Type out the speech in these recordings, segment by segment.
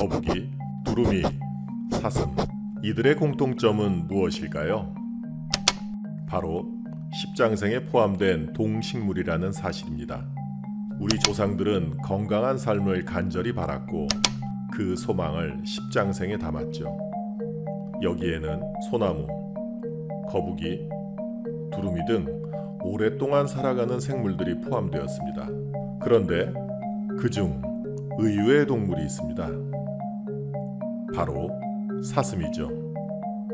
거북이, 두루미, 사슴 이들의 공통점은 무엇일까요? 바로 십장생에 포함된 동식물이라는 사실입니다. 우리 조상들은 건강한 삶을 간절히 바랐고 그 소망을 십장생에 담았죠. 여기에는 소나무, 거북이, 두루미 등 오랫동안 살아가는 생물들이 포함되었습니다. 그런데 그중 의외의 동물이 있습니다. 바로 사슴이죠.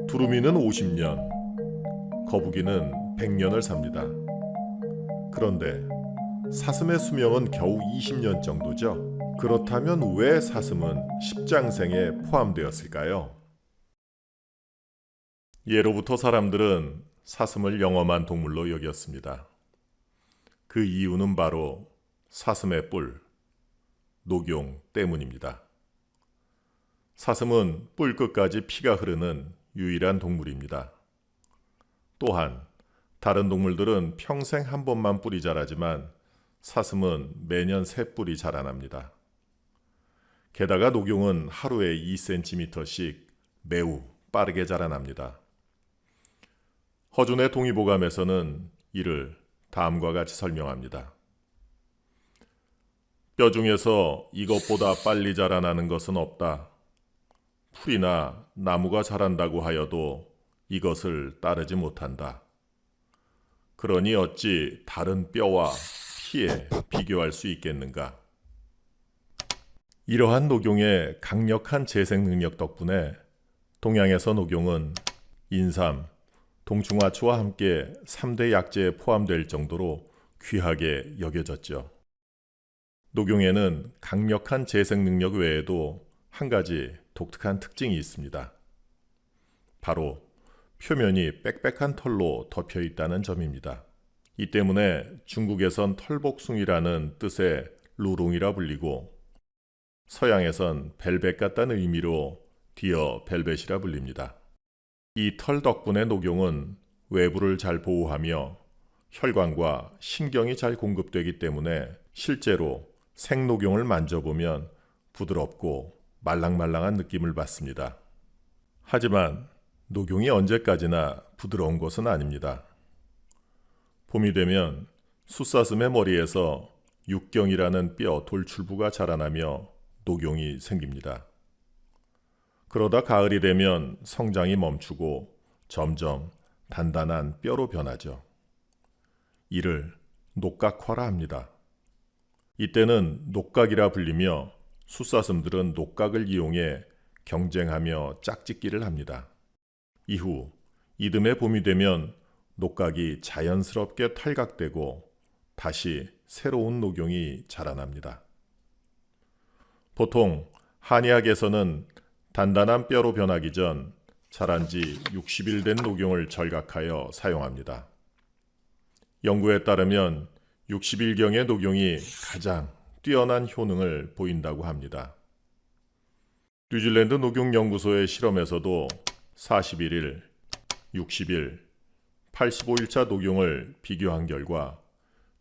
두루미는 50년, 거북이는 100년을 삽니다. 그런데 사슴의 수명은 겨우 20년 정도죠. 그렇다면 왜 사슴은 십장생에 포함되었을까요? 예로부터 사람들은 사슴을 영험한 동물로 여겼습니다. 그 이유는 바로 사슴의 뿔, 녹용 때문입니다. 사슴은 뿔 끝까지 피가 흐르는 유일한 동물입니다. 또한 다른 동물들은 평생 한 번만 뿔이 자라지만 사슴은 매년 새 뿔이 자라납니다. 게다가 녹용은 하루에 2cm씩 매우 빠르게 자라납니다. 허준의 동의보감에서는 이를 다음과 같이 설명합니다. 뼈 중에서 이것보다 빨리 자라나는 것은 없다. 풀이나 나무가 자란다고 하여도 이것을 따르지 못한다. 그러니 어찌 다른 뼈와 피에 비교할 수 있겠는가? 이러한 녹용의 강력한 재생 능력 덕분에 동양에서 녹용은 인삼, 동충하초와 함께 3대 약재에 포함될 정도로 귀하게 여겨졌죠. 녹용에는 강력한 재생 능력 외에도 한 가지 독특한 특징이 있습니다. 바로 표면이 빽빽한 털로 덮여 있다는 점입니다. 이 때문에 중국에선 털복숭이라는 뜻의 루룽이라 불리고 서양에선 벨벳 같다는 의미로 디어 벨벳이라 불립니다. 이 털 덕분에 녹용은 외부를 잘 보호하며 혈관과 신경이 잘 공급되기 때문에 실제로 생녹용을 만져보면 부드럽고 말랑말랑한 느낌을 받습니다. 하지만 녹용이 언제까지나 부드러운 것은 아닙니다. 봄이 되면 숫사슴의 머리에서 육경이라는 뼈 돌출부가 자라나며 녹용이 생깁니다. 그러다 가을이 되면 성장이 멈추고 점점 단단한 뼈로 변하죠. 이를 녹각화라 합니다. 이때는 녹각이라 불리며 숫사슴들은 녹각을 이용해 경쟁하며 짝짓기를 합니다. 이후 이듬해 봄이 되면 녹각이 자연스럽게 탈각되고 다시 새로운 녹용이 자라납니다. 보통 한의학에서는 단단한 뼈로 변하기 전 자란 지 60일 된 녹용을 절각하여 사용합니다. 연구에 따르면 60일경의 녹용이 가장 뛰어난 효능을 보인다고 합니다. 뉴질랜드 녹용연구소의 실험에서도 41일, 60일, 85일차 녹용을 비교한 결과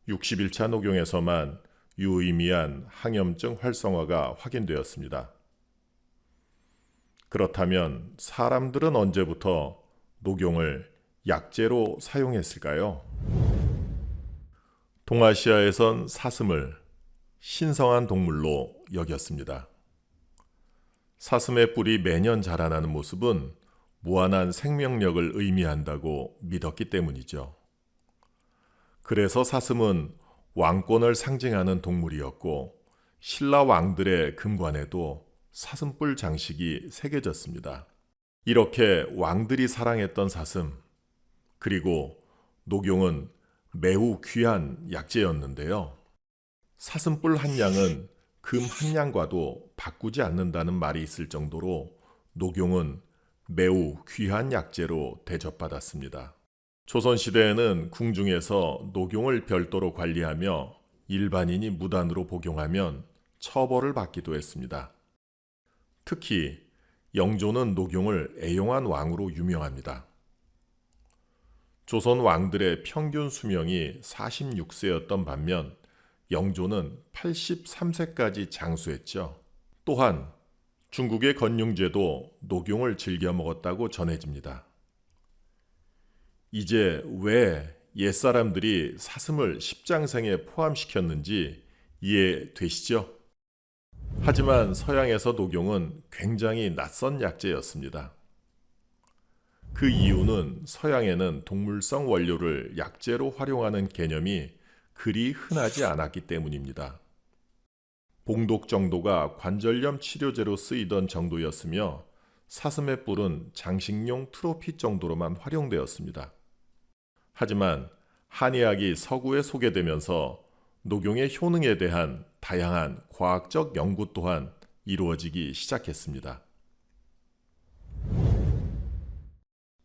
60일차 녹용에서만 유의미한 항염증 활성화가 확인되었습니다. 그렇다면 사람들은 언제부터 녹용을 약재로 사용했을까요? 동아시아에선 사슴을 신성한 동물로 여겼습니다. 사슴의 뿔이 매년 자라나는 모습은 무한한 생명력을 의미한다고 믿었기 때문이죠. 그래서 사슴은 왕권을 상징하는 동물이었고 신라 왕들의 금관에도 사슴뿔 장식이 새겨졌습니다. 이렇게 왕들이 사랑했던 사슴, 그리고 녹용은 매우 귀한 약재였는데요. 사슴뿔 한 양은 금 한 양과도 바꾸지 않는다는 말이 있을 정도로 녹용은 매우 귀한 약재로 대접받았습니다. 조선시대에는 궁중에서 녹용을 별도로 관리하며 일반인이 무단으로 복용하면 처벌을 받기도 했습니다. 특히 영조는 녹용을 애용한 왕으로 유명합니다. 조선 왕들의 평균 수명이 46세였던 반면 영조는 83세까지 장수했죠. 또한 중국의 건융제도 녹용을 즐겨 먹었다고 전해집니다. 이제 왜 옛사람들이 사슴을 십장생에 포함시켰는지 이해되시죠? 하지만 서양에서 녹용은 굉장히 낯선 약재였습니다. 그 이유는 서양에는 동물성 원료를 약재로 활용하는 개념이 그리 흔하지 않았기 때문입니다. 봉독 정도가 관절염 치료제로 쓰이던 정도였으며 사슴의 뿔은 장식용 트로피 정도로만 활용되었습니다. 하지만 한의학이 서구에 소개되면서 녹용의 효능에 대한 다양한 과학적 연구 또한 이루어지기 시작했습니다.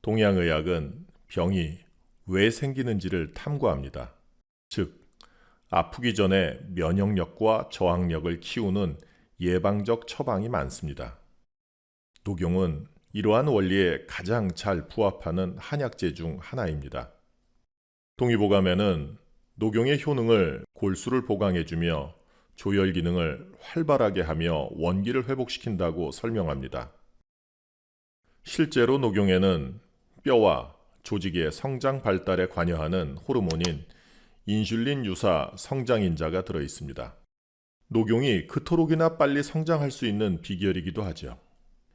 동양의학은 병이 왜 생기는지를 탐구합니다. 즉, 아프기 전에 면역력과 저항력을 키우는 예방적 처방이 많습니다. 녹용은 이러한 원리에 가장 잘 부합하는 한약재 중 하나입니다. 동의보감에는 녹용의 효능을 골수를 보강해주며 조혈 기능을 활발하게 하며 원기를 회복시킨다고 설명합니다. 실제로 녹용에는 뼈와 조직의 성장 발달에 관여하는 호르몬인 인슐린 유사 성장인자가 들어 있습니다. 녹용이 그토록이나 빨리 성장할 수 있는 비결이기도 하죠.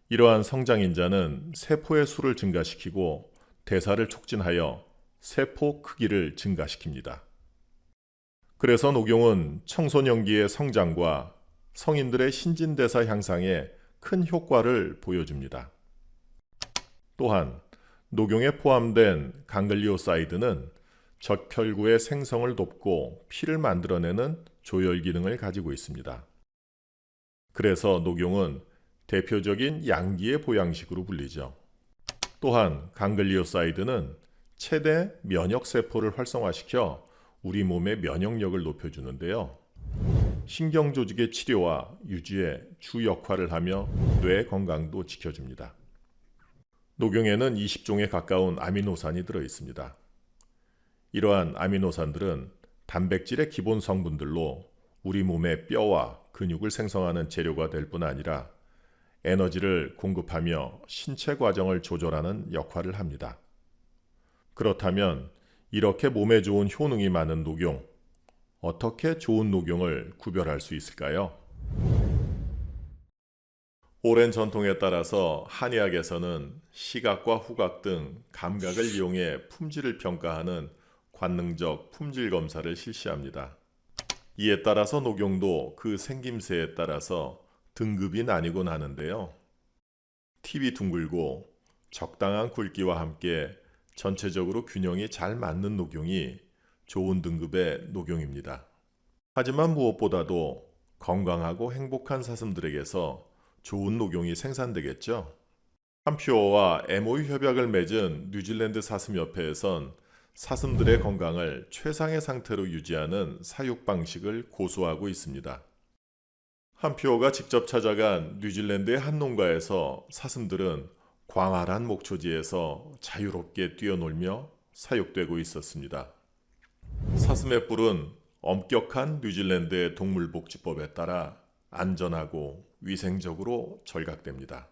이러한 성장인자는 세포의 수를 증가시키고 대사를 촉진하여 세포 크기를 증가시킵니다. 그래서 녹용은 청소년기의 성장과 성인들의 신진대사 향상에 큰 효과를 보여줍니다. 또한 녹용에 포함된 강글리오사이드는 적혈구의 생성을 돕고 피를 만들어내는 조혈 기능을 가지고 있습니다. 그래서 녹용은 대표적인 양기의 보양식으로 불리죠. 또한 강글리오사이드는 최대 면역 세포를 활성화시켜 우리 몸의 면역력을 높여주는데요. 신경 조직의 치료와 유지에 주 역할을 하며 뇌 건강도 지켜줍니다. 녹용에는 20종에 가까운 아미노산이 들어 있습니다. 이러한 아미노산들은 단백질의 기본 성분들로 우리 몸의 뼈와 근육을 생성하는 재료가 될 뿐 아니라 에너지를 공급하며 신체 과정을 조절하는 역할을 합니다. 그렇다면 이렇게 몸에 좋은 효능이 많은 녹용, 어떻게 좋은 녹용을 구별할 수 있을까요? 오랜 전통에 따라서 한의학에서는 시각과 후각 등 감각을 이용해 품질을 평가하는 관능적 품질 검사를 실시합니다. 이에 따라서 녹용도 그 생김새에 따라서 등급이 나뉘곤 하는데요. 팁이 둥글고 적당한 굵기와 함께 전체적으로 균형이 잘 맞는 녹용이 좋은 등급의 녹용입니다. 하지만 무엇보다도 건강하고 행복한 사슴들에게서 좋은 녹용이 생산되겠죠. 한퓨어와 MOU 협약을 맺은 뉴질랜드 사슴협회에선 사슴들의 건강을 최상의 상태로 유지하는 사육 방식을 고수하고 있습니다. 한퓨어가 직접 찾아간 뉴질랜드의 한 농가에서 사슴들은 광활한 목초지에서 자유롭게 뛰어놀며 사육되고 있었습니다. 사슴의 뿔은 엄격한 뉴질랜드의 동물복지법에 따라 안전하고 위생적으로 절각됩니다.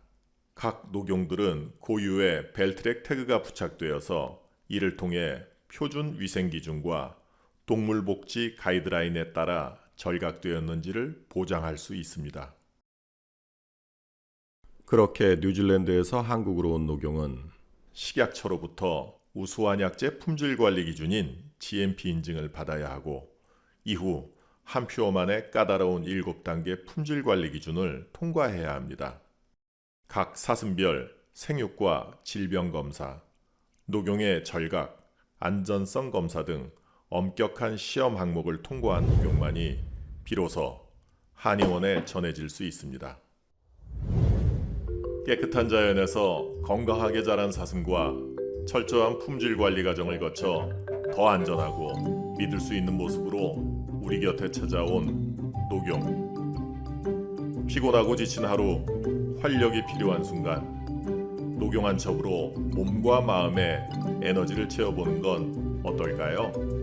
각 녹용들은 고유의 벨트랙 태그가 부착되어서 이를 통해 표준 위생 기준과 동물복지 가이드라인에 따라 절각되었는지를 보장할 수 있습니다. 그렇게 뉴질랜드에서 한국으로 온 녹용은 식약처로부터 우수한 약재 품질 관리 기준인 GMP 인증을 받아야 하고 이후 한퓨어만의 까다로운 7단계 품질 관리 기준을 통과해야 합니다. 각 사슴별 생육과 질병 검사, 녹용의 절각, 안전성 검사 등 엄격한 시험 항목을 통과한 녹용만이 비로소 한의원에 전해질 수 있습니다. 깨끗한 자연에서 건강하게 자란 사슴과 철저한 품질 관리 과정을 거쳐 더 안전하고 믿을 수 있는 모습으로 우리 곁에 찾아온 녹용. 피곤하고 지친 하루, 활력이 필요한 순간, 녹용 한 첩으로 몸과 마음에 에너지를 채워보는 건 어떨까요?